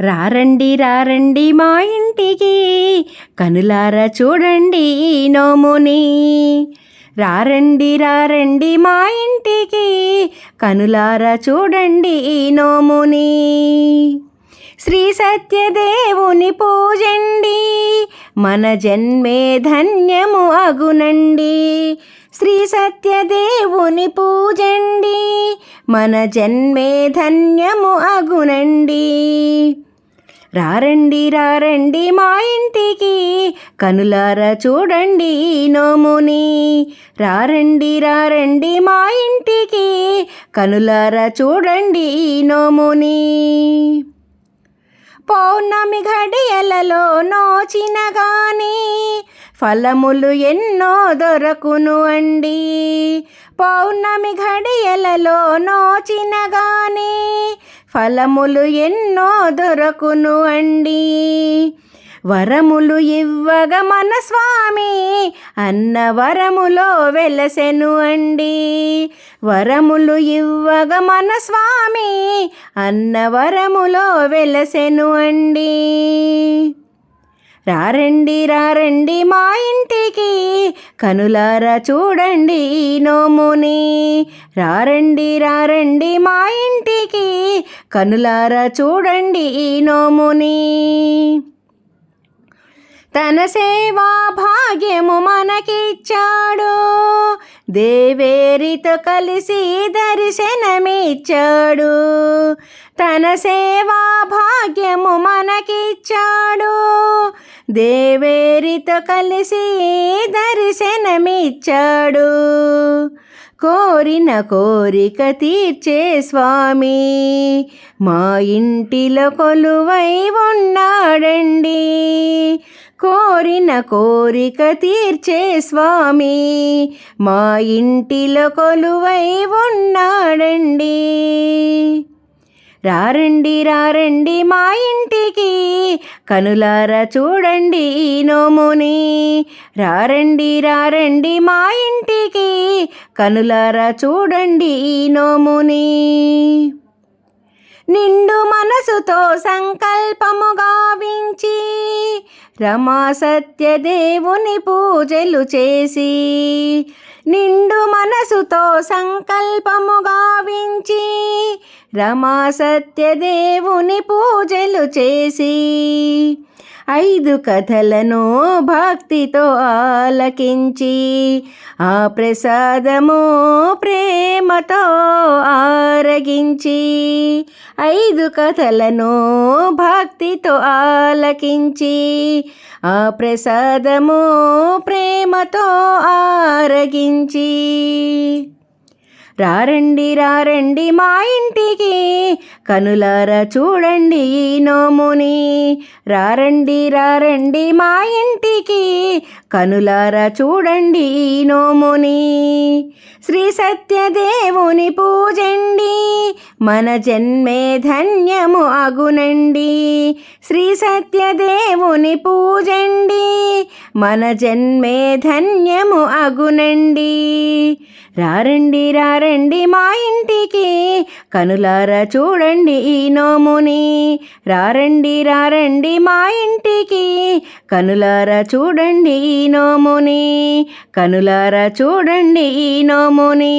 రారండి రారండి మా ఇంటికి. కనులారా చూడండి ఈ నోముని. రారండి రారండి మా ఇంటికి. కనులారా చూడండి ఈ నోముని. శ్రీ సత్యదేవుని పూజండి. మన జన్మే ధన్యము అగునండి. శ్రీ సత్యదేవుని పూజండి. మన జన్మే ధన్యము అగునండి. రారండి రారండి మా ఇంటికి. కనులారా చూడండి ఈ నోముని. రారండి రారండి మా ఇంటికి. కనులారా చూడండి ఈ నోముని. పౌర్ణమి ఘడియలలో నోచిన గాని ఫలములు ఎన్నో దొరకును అండి. పౌర్ణమి ఘడియలలో నోచిన గాని ఫలములు ఎన్నో దొరకును అండి. వరములు ఇవ్వగ మన స్వామి అన్న వరములో వెలసెను అండి. వరములు ఇవ్వగ మన స్వామి అన్న వరములో వెలసెను అండి. రారండి రారండి మా ఇంటికి కనులారా చూడండి ఈ నోముని. రారండి రారండి మా ఇంటికి. కనులారా చూడండి ఈ నోముని. తన సేవా భాగ్యము మనకిచ్చాడు. దేవేరితో కలిసి దర్శనమిచ్చాడు. తన సేవా భాగ్యము మనకిచ్చాడు. దేవేరితో కలిసి దర్శనమిచ్చాడు. కోరిన కోరిక తీర్చే స్వామి మా ఇంటిలో కొలువై ఉన్నాడండి. కోరిన కోరిక తీర్చే స్వామి మా ఇంటిలో కొలువై ఉన్నాడండి. రారండి రారండి మా ఇంటికి. కనులారా చూడండి ఈ నోముని. రారండి రారండి మా ఇంటికి. కనులారా చూడండి ఈ నోముని. నిండు మనసుతో సంకల్పము గావించి రమా సత్యదేవుని పూజలు చేసి నిండు మనసుతో సంకల్పము గావించి రమా సత్యదేవుని పూజలు చేసి ఐదు కథలను భక్తితో ఆలకించి ఆ ప్రసాదము ప్రేమతో ఆరగించి ఐదు కథలను భక్తితో ఆలకించి ఆ ప్రసాదము ప్రేమతో ఆరగించి రారండి రారండి మా ఇంటికి. కనులారా చూడండి ఈ నోముని. రారండి రారండి మా ఇంటికి. కనులారా చూడండి ఈ నోముని. శ్రీ సత్యదేవుని పూజండి. మన జన్మే ధన్యము అగునండి. శ్రీ సత్యదేవుని పూజండి. మన జన్మే ధన్యము అగునండి. రారండి రారండి మా ఇంటికి. కనులారా చూడండి ఈ నోముని. రారండి రారండి మా ఇంటికి. కనులారా చూడండి ఈ నోముని. కనులారా చూడండి ఈ నోముని.